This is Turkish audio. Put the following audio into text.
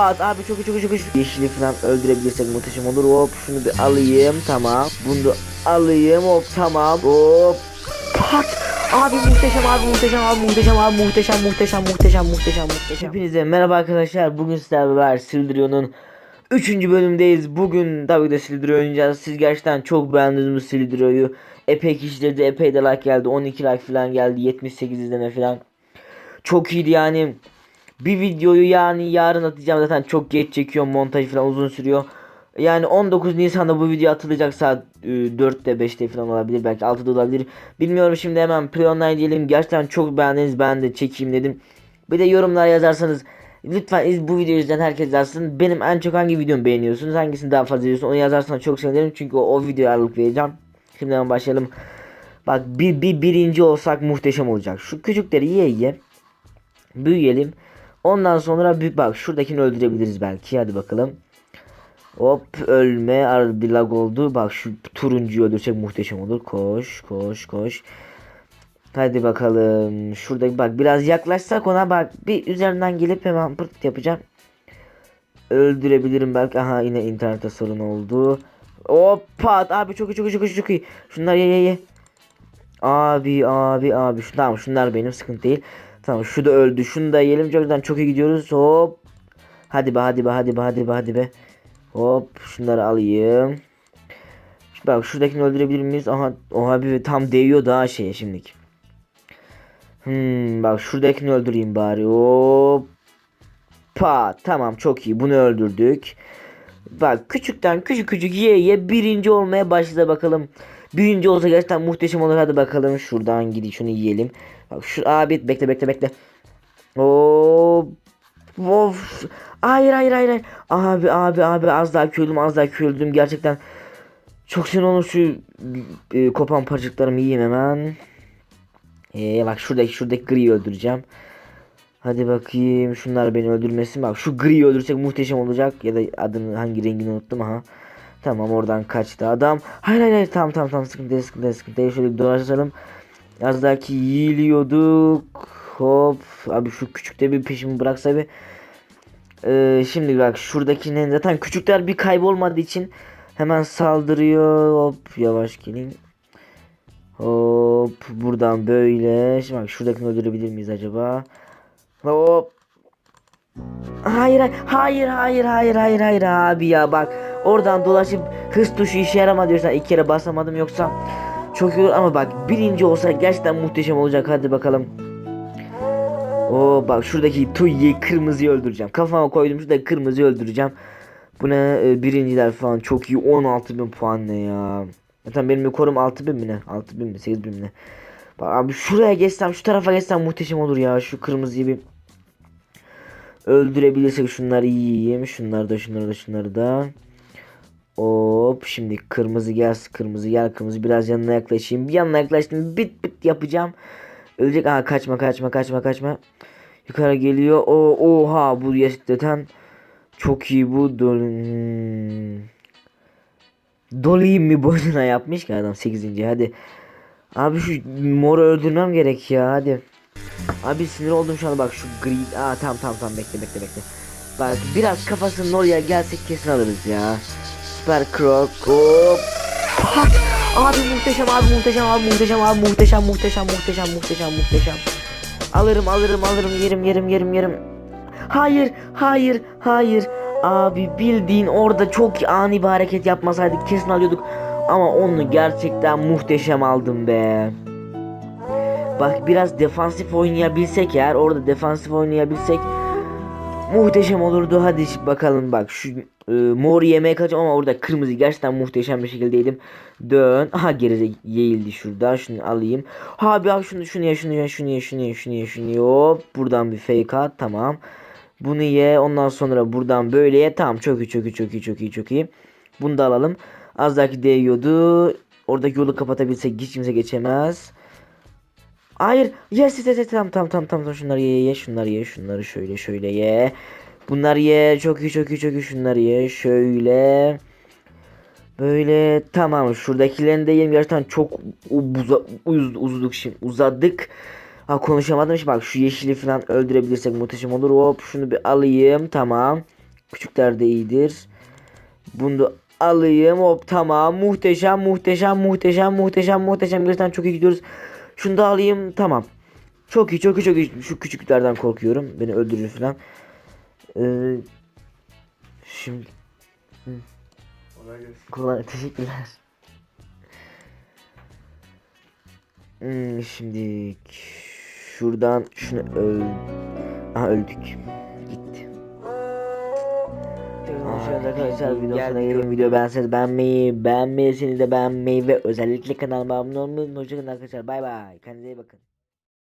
pat abi çok çok çok çok. Yeşili falan öldürebilirsek muhteşem olur. Hop şunu bir alayım tamam. Bunu da alayım hop tamam. Hop. Pat abi muhteşem abi muhteşem abi muhteşem abi muhteşem muhteşem muhteşem muhteşem muhteşem. Hepinize merhaba arkadaşlar. Bugün sizlerle beraber Sildrio'nun 3. bölümdeyiz bugün tabii de Sildrio oynayacağız. Siz gerçekten çok beğendiniz bu Sildrio'yu. Epey kişileri epey de like geldi. 12 like falan geldi 78 izleme falan. Çok iyiydi yani bir videoyu yani yarın atacağım zaten çok geç çekiyorum montaj falan uzun sürüyor. Yani 19 Nisan'da bu video atılacak saat e, 4'te 5'te falan olabilir belki 6'da olabilir. Bilmiyorum şimdi hemen pre diyelim. Gerçekten çok beğendiniz ben de çekeyim dedim. Bir de yorumlar yazarsanız lütfen bu videoyu izleyen herkes yazsın. Benim en çok hangi videomu beğeniyorsunuz? Hangisini daha fazla izliyorsunuz? Onu yazarsanız çok sevinirim. Çünkü o, o videoya ağırlık vereceğim. Şimdi hemen başlayalım. Bak bir, bir birinci olsak muhteşem olacak. Şu küçükleri ye ye. Büyüyelim. Ondan sonra bir bak şuradakini öldürebiliriz belki. Hadi bakalım. Hop ölme ar bir lag oldu. Bak şu turuncuyu öldürsek muhteşem olur. Koş koş koş. Hadi bakalım. Şurada bak biraz yaklaşsak ona bak. Bir üzerinden gelip hemen pırt yapacağım. Öldürebilirim belki. Aha yine internette sorun oldu. Hop pat abi çok iyi çok iyi çok iyi çok iyi. Şunlar ye ye ye. Abi abi abi. Tamam şunlar benim sıkıntı değil. Tamam şu da öldü. Şunu da yiyelim. Çoktan çok iyi gidiyoruz. Hop. Hadi be hadi be hadi be hadi be hadi be. Hop şunları alayım. Bak şuradakini öldürebilir miyiz? Aha o abi tam değiyor daha şeye şimdilik. Hmm, bak şuradakini öldüreyim bari. Hop. Pa tamam çok iyi bunu öldürdük. Bak küçükten küçük küçük ye ye birinci olmaya başladı bakalım. Birinci olsa gerçekten muhteşem olur hadi bakalım şuradan gidip şunu yiyelim. Bak şu abi bekle bekle bekle. Hop. Of. Hayır hayır hayır. Abi abi abi az daha köldüm az daha köldüm gerçekten. Çok sinir olur şu e, kopan parçacıklarımı yiyeyim hemen. Ee, bak şuradaki şuradaki griyi öldüreceğim. Hadi bakayım şunlar beni öldürmesin. Bak şu griyi öldürsek muhteşem olacak. Ya da adını hangi rengini unuttum aha. Tamam oradan kaçtı adam. Hayır hayır hayır tamam tamam tamam sıkıntı değil sıkıntı değil sıkıntı değil. Şöyle dolaşalım. Az daha ki yiyiliyorduk. Hop. Abi şu küçükte bir peşimi bıraksa bir. Ee, şimdi bak şuradakinin zaten küçükler bir kaybolmadığı için hemen saldırıyor. Hop yavaş gelin. Hop buradan böyle. Şimdi bak şuradakini öldürebilir miyiz acaba? Hop. Hayır hayır hayır hayır hayır hayır abi ya bak oradan dolaşıp hız tuşu işe yaramadı diyorsan iki kere basamadım yoksa çok iyi olur ama bak birinci olsa gerçekten muhteşem olacak hadi bakalım. Oo bak şuradaki Tuyyi kırmızıyı öldüreceğim. Kafama koydum şurada kırmızıyı öldüreceğim. Bu ne e, birinciler falan çok iyi 16 bin puan ne ya. Zaten benim rekorum 6 bin mi ne? 6 bin mi 8 bin mi ne? Bak abi şuraya geçsem şu tarafa geçsem muhteşem olur ya. Şu kırmızıyı bir öldürebilirsek şunları yiyeyim. Şunları da şunları da şunları da. Hop şimdi kırmızı gelsin kırmızı gel kırmızı biraz yanına yaklaşayım. Bir yanına yaklaştım bit bit yapacağım. Ölecek aha kaçma kaçma kaçma kaçma. Yukarı geliyor. O oha bu gerçekten çok iyi bu dol hmm. Mi boşuna yapmış ki adam 8. hadi. Abi şu moru öldürmem gerek ya hadi. Abi sinir oldum şu an bak şu gri. Aa tamam tamam tamam bekle bekle bekle. Bak biraz kafasının oraya gelsek kesin alırız ya. Süper Croc. Hop. Abi muhteşem abi muhteşem abi muhteşem abi muhteşem muhteşem muhteşem muhteşem muhteşem. Alırım alırım alırım yerim yerim yerim yerim. Hayır hayır hayır. Abi bildiğin orada çok ani bir hareket yapmasaydık kesin alıyorduk. Ama onu gerçekten muhteşem aldım be. Bak biraz defansif oynayabilsek eğer orada defansif oynayabilsek muhteşem olurdu. Hadi bakalım bak şu e, mor yemeğe kaçacağım ama orada kırmızı gerçekten muhteşem bir şekilde yedim. Dön. Aha geride yeğildi şurada. Şunu alayım. Abi abi şunu şunu ye şunu ye şunu ye şunu ye şunu ye şunu ye. Hop buradan bir fake at tamam. Bunu ye ondan sonra buradan böyle ye. Tamam çok iyi çok iyi çok iyi çok iyi çok iyi. Bunu da alalım. Az dahaki değiyordu. Oradaki yolu kapatabilsek hiç kimse geçemez. Hayır. Yes yes yes tamam tamam tamam tamam şunları ye ye şunları ye şunları şöyle şöyle ye. Bunları ye çok iyi çok iyi çok iyi şunları ye şöyle. Böyle tamam şuradakilerini de yiyelim gerçekten çok uza, uz, uzduk şimdi uzadık. Ha konuşamadım şimdi bak şu yeşili falan öldürebilirsek muhteşem olur. Hop şunu bir alayım tamam. Küçükler de iyidir. Bunu da alayım. Hop tamam. Muhteşem muhteşem muhteşem muhteşem muhteşem. Gerçekten çok iyi gidiyoruz. Şunu da alayım. Tamam. Çok iyi çok iyi çok iyi. Şu küçüklerden korkuyorum. Beni öldürür falan. Ee, şimdi Kolay gelsin. Kolay teşekkürler. Hmm, şimdi şuradan şunu öl. Aha öldük. Şöyle arkadaşlar videosuna gelin video beğenseniz beğenmeyi, beğenmeyi de beğenmeyi ve özellikle kanalıma abone olmayı unutmayın. Hoşçakalın arkadaşlar. Bay bay. Kendinize iyi bakın.